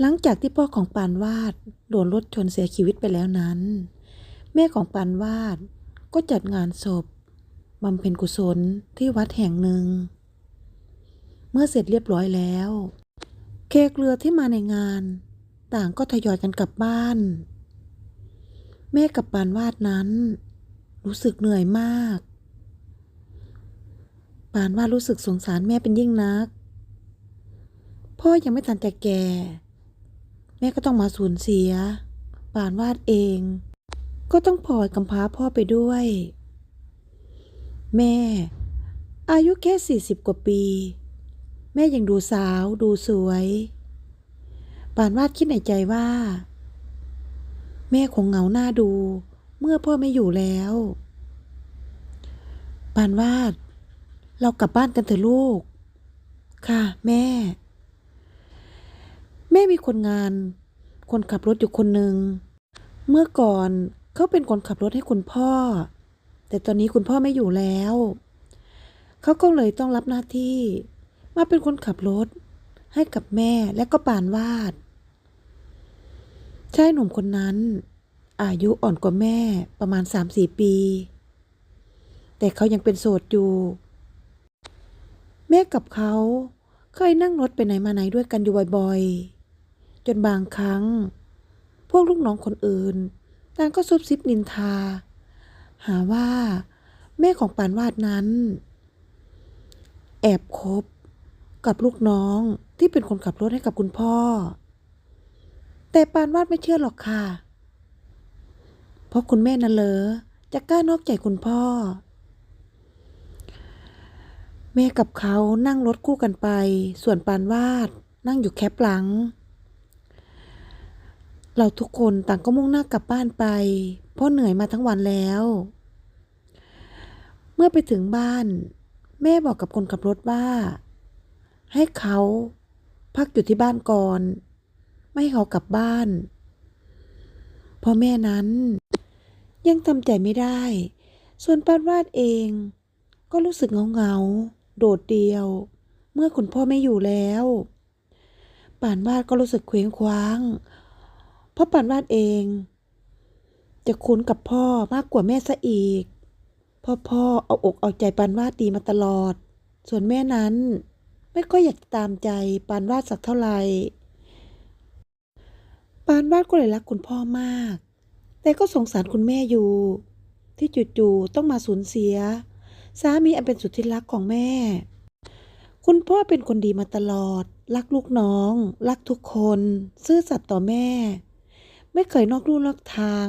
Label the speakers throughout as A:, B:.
A: หลังจากที่พ่อของปานวาดโดนรถชนเสียชีวิตไปแล้วนั้น แม่ของปานวาดก็จัดงานศพบำเพ็ญกุศลที่วัดแห่งหนึ่ง เมื่อเสร็จเรียบร้อยแล้ว เคกเรือที่มาในงาน ต่างก็ทยอยกันกลับบ้าน แม่กับปานวาดนั้น รู้สึกเหนื่อยมาก ปานวาดรู้สึกสงสารแม่เป็นยิ่งนัก พ่อยังไม่ทันจะแก่ ม่ก็ต้องมาสูญเสีย ปานวาดเอง ก็ต้องปล่อยกำพร้าพ่อไปด้วย แม่ อายุแค่สี่สิบกว่าปี แม่ยังดูสาวดูสวย ปานวาดคิดในใจว่า แม่คงเหงาหน้าดู เมื่อพ่อไม่อยู่แล้ว ปานวาด เรากลับบ้านกันเถอะลูก ค่ะ แม่ มีคนงาน คนขับรถอยู่คนหนึ่ง เมื่อก่อนเขาเป็นคนขับรถให้คุณพ่อ แต่ตอนนี้คุณพ่อไม่อยู่แล้ว เขาก็เลยต้องรับหน้าที่ มาเป็นคนขับรถ ให้กับแม่และก็ปานวาดชายหนุ่มคนนั้น อายุอ่อนกว่าแม่ประมาณ3-4ปี แต่เขายังเป็นโสดอยู่ แม่กับเขาเคยนั่งรถไปไหนมาไหนด้วยกันอยู่บ่อยๆ จนบางครั้ง พวกลูกน้องคนอื่นต่างก็ซุบซิบนินทา หาว่า แม่ของปานวาดนั้น แอบคบกับลูกน้องที่เป็นคนขับรถให้กับคุณพ่อ แต่ปานวาดไม่เชื่อหรอกค่ะ เพราะคุณแม่น่ะเหรอจะกล้านอกใจคุณพ่อ แม่กับเขานั่งรถคู่กันไป ส่วนปานวาดนั่งอยู่แคปหลัง เราทุกคนต่างก็มุ่งหน้ากลับบ้านไป เพราะเหนื่อยมาทั้งวันแล้ว เมื่อไปถึงบ้าน แม่บอกกับคนขับรถว่า ให้เขาพักอยู่ที่บ้านก่อน ไม่ให้เขากลับบ้านเพราะแม่นั้น ยังทำใจไม่ได้ ส่วนป้านวาดเอง ก็รู้สึกเหงาโดดเดียว เมื่อคุณพ่อไม่อยู่แล้วป่านวาดก็รู้สึกเคว้งคว้าง เพราะป่านวาดเอง จะคุ้นกับพ่อมากกว่าแม่ซะอีกเพ่อพ่อเอาอกเอาใจปานวาดดีมาตลอด ส่วนแม่นั้นไม่ค่อยอยากจะตามใจปานวาดสักเท่าไหร่ปานวาดก็เลยรักคุณพ่อมาก แต่ก็สงสารคุณแม่อยู่ ที่จู่ๆต้องมาสูญเสีย สามีอันเป็นสุดที่รักของแม่ คุณพ่อเป็นคนดีมาตลอด รักลูกน้อง รักทุกคน ซื่อสัตย์ต่อแม่ ไม่เคยนอกลู่นอกทาง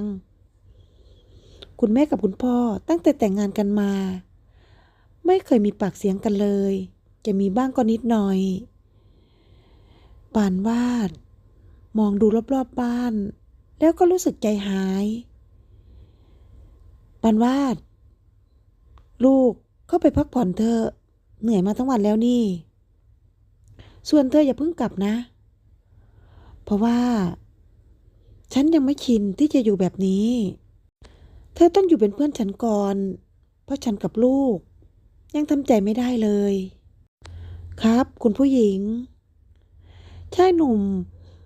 A: คุณแม่กับคุณพ่อตั้งแต่แต่งงานกันมา ไม่เคยมีปากเสียงกันเลย จะมีบ้างก็นิดหน่อยปานวาด มองดูรอบๆบบ้าน แล้วก็รู้สึกใจหายปานวาด ลูกเข้าไปพักผ่อนเถอะเหนื่อยมาทั้งวันแล้วนี่ ส่วนเธออย่าเพิ่งกลับนะ เพราะว่า ฉันยังไม่ชินที่จะอยู่แบบนี้ เธอต้องอยู่เป็นเพื่อนฉันก่อน เพราะฉันกับลูก ยังทำใจไม่ได้เลย ครับ คุณผู้หญิง ชายหนุ่ม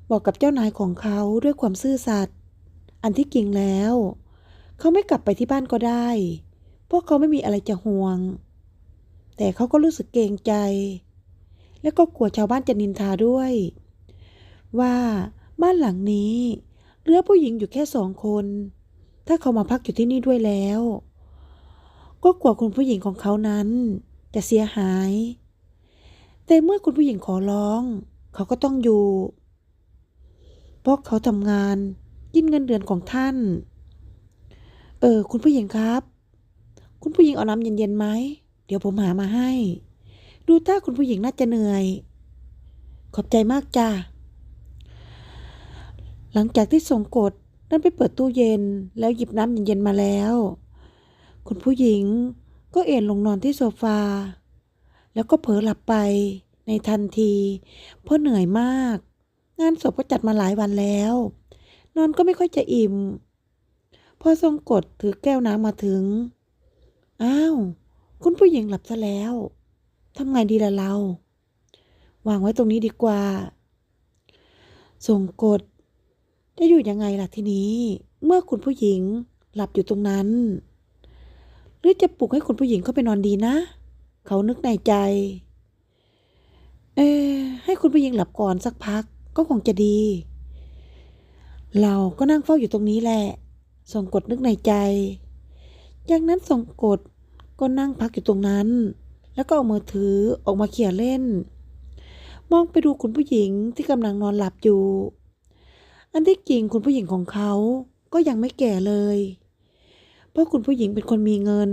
A: บอกกับเจ้านายของเขาด้วยความซื่อสัตย์ อันที่จริงแล้ว เขาไม่กลับไปที่บ้านก็ได้ พวกเขาไม่มีอะไรจะห่วง แต่เขาก็รู้สึกเกรงใจ และก็กลัวชาวบ้านจะนินทาด้วย ว่าบ้านหลังนี้ เหลือผู้หญิงอยู่แค่สองคน ถ้าเขามาพักอยู่ที่นี่ด้วยแล้ว ก็กลัวคุณผู้หญิงของเขานั้นจะเสียหาย แต่เมื่อคุณผู้หญิงขอร้อง เขาก็ต้องอยู่ เพราะเขาทำงานยินเงินเดือนของท่าน เออ คุณผู้หญิงครับ คุณผู้หญิงเอาน้ำเย็นๆไหม เดี๋ยวผมหามาให้ ดูถ้าคุณผู้หญิงน่าจะเหนื่อย ขอบใจมากจ้า หลังจากที่ส่งกดนั่นไปเปิดตู้เย็นแล้วหยิบน้ำเย็นๆมาแล้ว คุณผู้หญิงก็เอนลงนอนที่โซฟา แล้วก็เผลอหลับไปในทันที เพราะเหนื่อยมาก งานศพก็จัดมาหลายวันแล้ว นอนก็ไม่ค่อยจะอิ่ม พอทรงกดถือแก้วน้ำมาถึง อ้าว คุณผู้หญิงหลับซะแล้วทำไงดีล่ะเรา วางไว้ตรงนี้ดีกว่าส่งกฎ จะอยู่ยังไงล่ะทีนี้ เมื่อคุณผู้หญิงหลับอยู่ตรงนั้น หรือจะปลุกให้คุณผู้หญิงเข้าไปนอนดีนะ เขานึกในใจ เออให้คุณผู้หญิงหลับก่อนสักพักก็คงจะดี เราก็นั่งเฝ้าอยู่ตรงนี้แหละส่งกดนึกในใจ จากนั้นส่งกดก็นั่งพักอยู่ตรงนั้น แล้วก็เอามือถือออกมาเขี่ยเล่น มองไปดูคุณผู้หญิงที่กำลังนอนหลับอยู่ อันที่จริงคุณผู้หญิงของเขาก็ยังไม่แก่เลย เพราะคุณผู้หญิงเป็นคนมีเงิน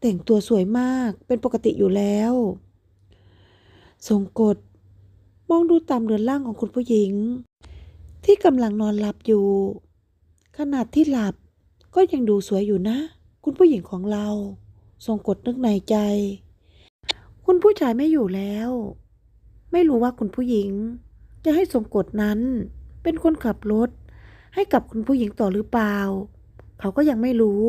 A: แต่งตัวสวยมากเป็นปกติอยู่แล้วทรงกฎมองดูตามเรือนร่างของคุณผู้หญิง ที่กำลังนอนหลับอยู่ ขนาดที่หลับก็ยังดูสวยอยู่นะ คุณผู้หญิงของเรา ทรงกฎนึกในใจ คุณผู้ชายไม่อยู่แล้ว ไม่รู้ว่าคุณผู้หญิงจะให้ทรงกฎนั้น เป็นคนขับรถ ให้กับคุณผู้หญิงต่อหรือเปล่า เขาก็ยังไม่รู้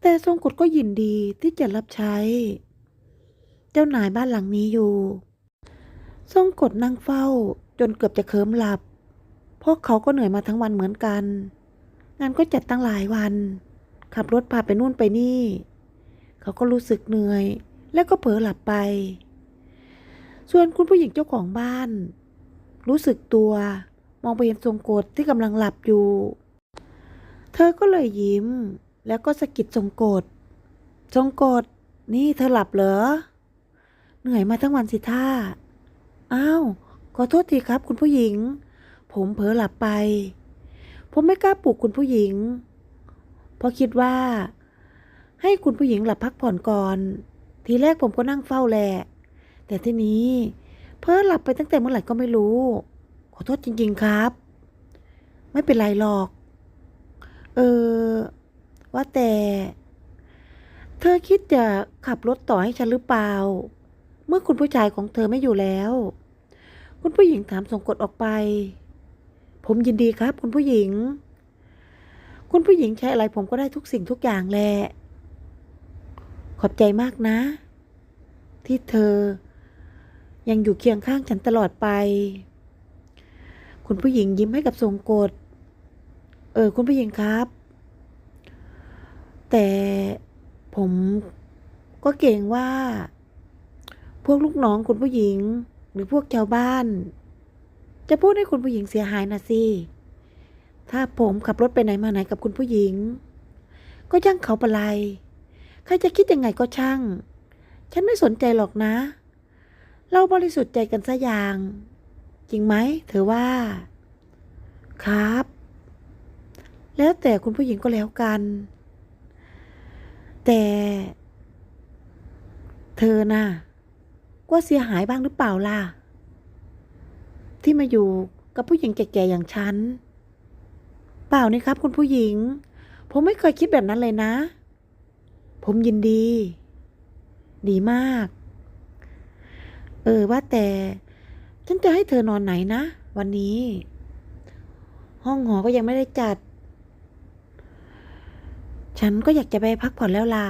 A: แต่ทรงกฎก็ยินดีที่จะรับใช้ เจ้านายบ้านหลังนี้อยู่ ทรงกฎนั่งเฝ้าจนเกือบจะเคิมหลับ เพราะเขาก็เหนื่อยมาทั้งวันเหมือนกัน งานก็จัดตั้งหลายวัน ขับรถพาไปนู่นไปนี่ เขาก็รู้สึกเหนื่อย แล้วก็เผลอหลับไป ส่วนคุณผู้หญิงเจ้าของบ้าน รู้สึกตัว มองไปเห็นทรงกฎที่กำลังหลับอยู่ เธอก็เลยยิ้ม แล้วก็สะกิดทรงกฎทรงกฎนี่เธอหลับเหรอ เหนื่อยมาทั้งวันสิท่า อ้าว ขอโทษทีครับคุณผู้หญิง ผมเผลอหลับไป ผมไม่กล้าปลุกคุณผู้หญิง เพราะคิดว่า ให้คุณผู้หญิงหลับพักผ่อนก่อน ทีแรกผมก็นั่งเฝ้าแหละ แต่ทีนี้ เพ้อหลับไปตั้งแต่เมื่อไหร่ก็ไม่รู้ ขอโทษจริง ๆครับ ไม่เป็นไรหรอก เออ ว่าแต่ เธอคิดจะขับรถต่อให้ฉันหรือเปล่า เมื่อคุณผู้ชายของเธอไม่อยู่แล้ว คุณผู้หญิงถามส่งกดออกไป ผมยินดีครับ คุณผู้หญิง คุณผู้หญิงใช้อะไรผมก็ได้ทุกสิ่งทุกอย่างแหละ ขอบใจมากนะ ที่เธอยังอยู่เคียงข้างฉันตลอดไป คุณผู้หญิงยิ้มให้กับทรงกฎเออ คุณผู้หญิงครับ แต่ผมก็เกรงว่า พวกลูกน้องคุณผู้หญิง หรือพวกชาวบ้าน จะพูดให้คุณผู้หญิงเสียหายนะสิถ้าผมขับรถไปไหนมาไหนกับคุณผู้หญิง ก็ย่างเขาปะไรใครจะคิดยังไงก็ช่าง ฉันไม่สนใจหรอกนะ เราบริสุทธิ์ใจกันซะอย่าง จริงไหมเธอว่า ครับ แล้วแต่คุณผู้หญิงก็แล้วกัน แต่ เธอน่ะก็เสียหายบ้างหรือเปล่าล่ะ ที่มาอยู่กับผู้หญิงแก่ๆอย่างฉัน เปล่านี่ครับ คุณผู้หญิง ผมไม่เคยคิดแบบนั้นเลยนะ ผมยินดี ดีมาก เออว่าแต่ ฉันจะให้เธอนอนไหนนะ วันนี้ ห้องหอก็ยังไม่ได้จัด ฉันก็อยากจะไปพักผ่อนแล้วล่ะ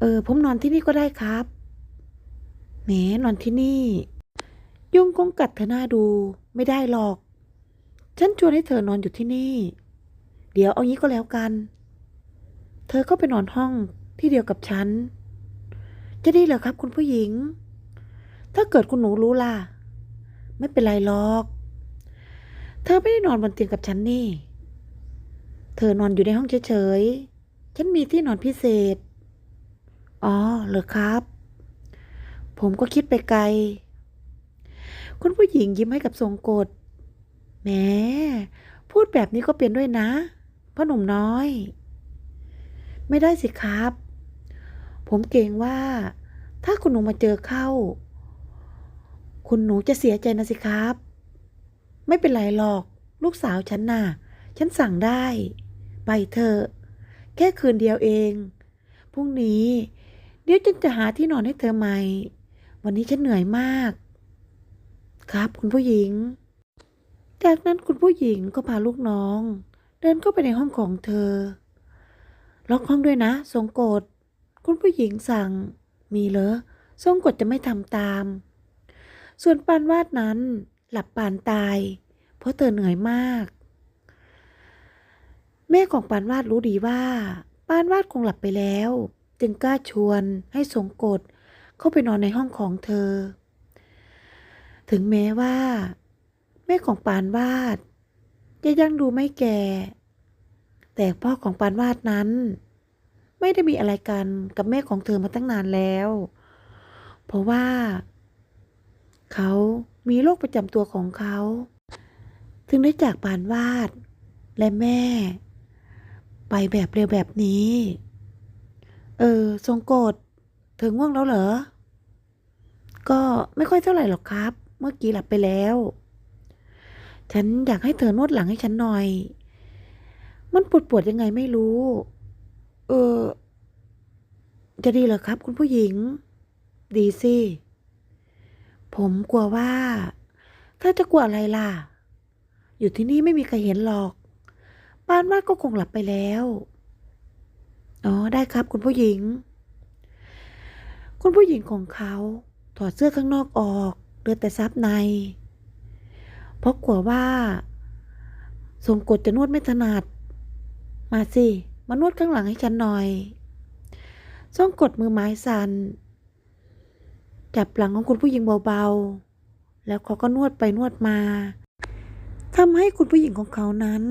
A: เออ ผมนอนที่นี่ก็ได้ครับแหมนอนที่นี่ ยุงคงกัดเธอหน้าดูไม่ได้หรอก ฉันชวนให้เธอนอนอยู่ที่นี่ เดี๋ยวเอางี้ก็แล้วกัน เธอก็ไปนอนห้องที่เดียวกับฉัน จะดีเหรอครับคุณผู้หญิง ถ้าเกิดคุณหนูรู้ล่ะ ไม่เป็นไรหรอก เธอไม่ได้นอนบนเตียงกับฉันนี่ เธอนอนอยู่ในห้องเฉยๆ ฉันมีที่นอนพิเศษ อ๋อ เหรอครับ ผมก็คิดไปไกล คุณผู้หญิงยิ้มให้กับทรงกฎแหม พูดแบบนี้ก็เป็นด้วยนะพ่อหนุ่มน้อย ไม่ได้สิครับ ผมเกรงว่า ถ้าคุณหนูมาเจอเข้า คุณหนูจะเสียใจนะสิครับ ไม่เป็นไรหรอก ลูกสาวฉันน่ะ ฉันสั่งได้ ไปเถอะ แค่คืนเดียวเอง พรุ่งนี้ เดี๋ยวฉันจะหาที่นอนให้เธอใหม่ วันนี้ฉันเหนื่อยมาก ครับคุณผู้หญิง จากนั้นคุณผู้หญิงก็พาลูกน้อง เดินเข้าไปในห้องของเธอ ล็อกห้องด้วยนะ ทรงกฎคุณผู้หญิงสั่ง มีเหรอทรงกฎจะไม่ทำตาม ส่วนปานวาดนั้น หลับปานตาย เพราะเธอเหนื่อยมาก แม่ของปานวาดรู้ดีว่าปานวาดคงหลับไปแล้ว จึงกล้าชวนให้สงกฎเข้าไปนอนในห้องของเธอ ถึงแม้ว่า แม่ของปานวาดจะยังดูไม่แก่ แต่พ่อของปานวาดนั้น ไม่ได้มีอะไรกันกับแม่ของเธอมาตั้งนานแล้ว เพราะว่า เขามีโรคประจำตัวของเขา ถึงได้จากปานวาด และแม่ ไปแบบเร็วแบบนี้ เออ ทรงโกรธเธอง่วงแล้วเหรอ ก็ไม่ค่อยเท่าไหร่หรอกครับ เมื่อกี้หลับไปแล้ว ฉันอยากให้เธอนวดหลังให้ฉันหน่อย มันปวดปวดยังไงไม่รู้ เออ จะดีเหรอครับ คุณผู้หญิง ดีสิ ผมกลัวว่าถ้าจะกลัวอะไรล่ะ อยู่ที่นี่ไม่มีใครเห็นหรอกปานวาดก็คงหลับไปแล้ว อ๋อ ได้ครับคุณผู้หญิง คุณผู้หญิงของเขาถอดเสื้อข้างนอกออกเหลือแต่ซับใน เพราะกลัวว่าทรงกฎจะนวดไม่ถนัด มาสิ มานวดข้างหลังให้ฉันหน่อยทรงกดมือไม้สัน่น จับหลังของคุณผู้หญิงเบาๆ แล้วเขาก็นวดไปนวดมาทำให้คุณผู้หญิงของเขานั้น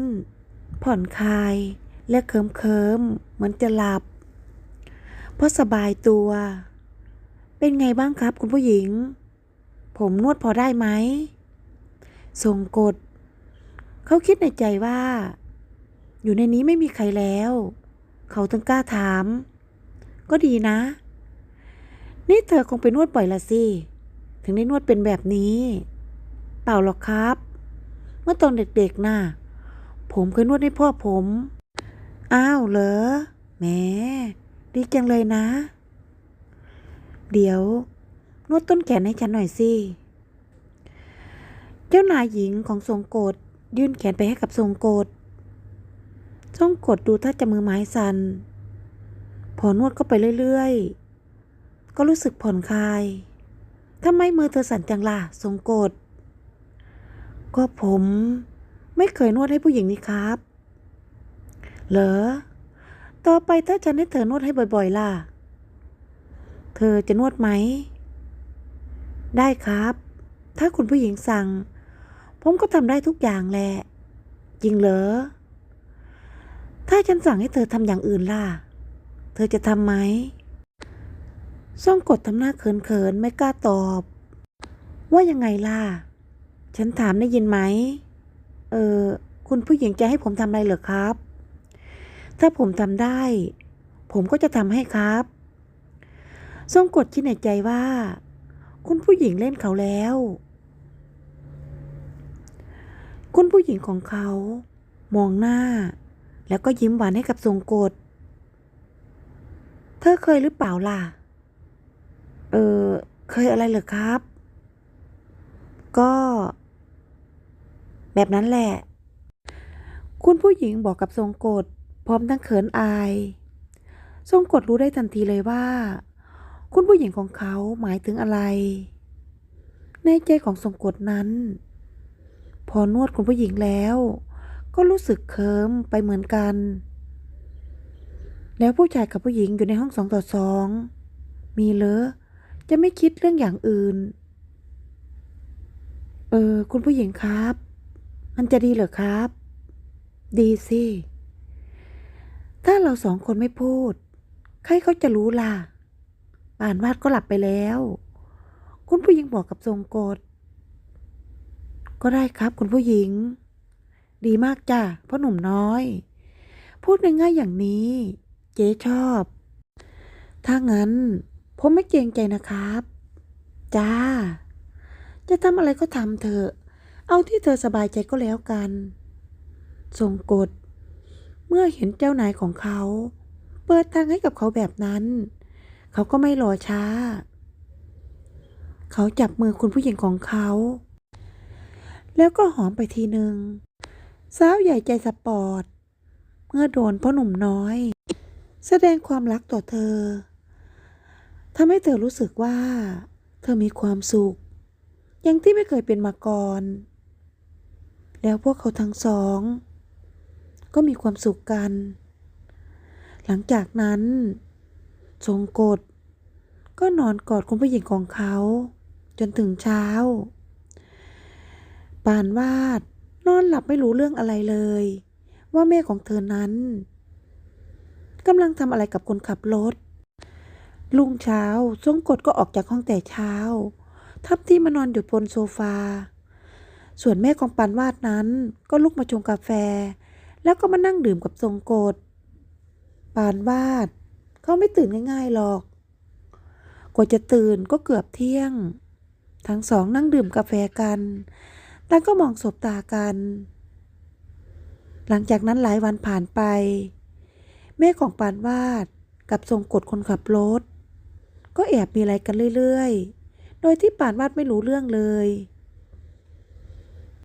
A: ผ่อนคลายและเคิมเคิมๆเหมือนจะหลับ เพราะสบายตัว เป็นไงบ้างครับคุณผู้หญิง ผมนวดพอได้ไหมทรงกฎเขาคิดในใจว่า อยู่ในนี้ไม่มีใครแล้ว เขาถึงกล้าถาม ก็ดีนะ นี่เธอคงไปนวดบ่อยละสิ ถึงได้นวดเป็นแบบนี้ เปล่าหรอกครับ เมื่อตอนเด็กๆน่ะ ผมเคยนวดให้พ่อผม อ้าวเหรอ แหม ดีจังเลยนะ เดี๋ยว นวดต้นแขนให้ฉันหน่อยสิ เจ้านายหญิงของทรงโกดยื่นแขนไปให้กับทรงโกดทรงโกดดูถ้าจะมือไม้สัน่น พอนวดเข้าไปเรื่อยๆ ก็รู้สึกผ่อนคลายทำไมมือเธอสั่นจังล่ะทรงกดก็ผมไม่เคยนวดให้ผู้หญิงนี่ครับ เหรอ ต่อไปถ้าฉันให้เธอนวดให้บ่อยๆล่ะ เธอจะนวดไหม ได้ครับ ถ้าคุณผู้หญิงสั่ง ผมก็ทำได้ทุกอย่างแหละ จริงเหรอ ถ้าฉันสั่งให้เธอทำอย่างอื่นล่ะ เธอจะทำไหม ซ่องกดทำหน้าเขินๆไม่กล้าตอบ ว่ายังไงล่ะ ฉันถามได้ยินไหม เออ คุณผู้หญิงจะให้ผมทำอะไรเหรอครับ ถ้าผมทำได้ ผมก็จะทำให้ครับทรงกดคิดในใจว่า คุณผู้หญิงเล่นเขาแล้ว คุณผู้หญิงของเขา มองหน้า แล้วก็ยิ้มหวานให้กับทรงกฎเธอเคยหรือเปล่าล่ะ เออเคยอะไรเหรอครับ ก็ แบบนั้นแหละ คุณผู้หญิงบอกกับทรงกฎพร้อมทั้งเขินอาย ทรงกฎรู้ได้ทันทีเลยว่า คุณผู้หญิงของเขาหมายถึงอะไร ในใจของทรงกฎนั้น พอนวดคุณผู้หญิงแล้ว ก็รู้สึกเคิมไปเหมือนกัน แล้วผู้ชายกับผู้หญิงอยู่ในห้องสองต่อสองมีเหรอ จะไม่คิดเรื่องอย่างอื่น เออ คุณผู้หญิงครับ มันจะดีเหรอครับ ดีสิ ถ้าเราสองคนไม่พูด ใครเขาจะรู้ล่ะป่านวาดก็หลับไปแล้ว คุณผู้หญิงบอกกับทรงกฎก็ได้ครับคุณผู้หญิง ดีมากจ้ะพ่อหนุ่มน้อย พูดง่ายๆอย่างนี้ เจ๊ชอบ ถ้างั้น ผมไม่เกรงใจนะครับ จ้า จะทำอะไรก็ทำเถอะ เอาที่เธอสบายใจก็แล้วกันทรงกฎเมื่อเห็นเจ้านายของเขา เปิดทางให้กับเขาแบบนั้น เขาก็ไม่รอช้า เขาจับมือคุณผู้หญิงของเขา แล้วก็หอมไปทีหนึ่งสาวใหญ่ใจสปอร์ต เมื่อโดนพ่อหนุ่มน้อย แสดงความรักต่อเธอ ทำให้เธอรู้สึกว่า เธอมีความสุข อย่างที่ไม่เคยเป็นมาก่อน แล้วพวกเขาทั้งสอง ก็มีความสุขกัน หลังจากนั้นทรงกฎก็นอนกอดคุณผู้หญิงของเขา จนถึงเช้า ปานวาดนอนหลับไม่รู้เรื่องอะไรเลย ว่าแม่ของเธอนั้นกำลังทำอะไรกับคนขับรถ ลุงเช้าทรงกฎก็ออกจากห้องแต่เช้า ทับที่มานอนอยู่บนโซฟา ส่วนแม่ของปานวาดนั้น ก็ลุกมาชงกาแฟ แล้วก็มานั่งดื่มกับทรงกฎปานวาด เขาไม่ตื่นง่ายๆหรอก กว่าจะตื่นก็เกือบเที่ยง ทั้งสองนั่งดื่มกาแฟกันแต่ก็มองสบตากัน หลังจากนั้นหลายวันผ่านไป แม่ของปานวาดกับทรงกฎคนขับรถ ก็แอบมีอะไรกันเรื่อยๆ โดยที่ป่านวาดไม่รู้เรื่องเลย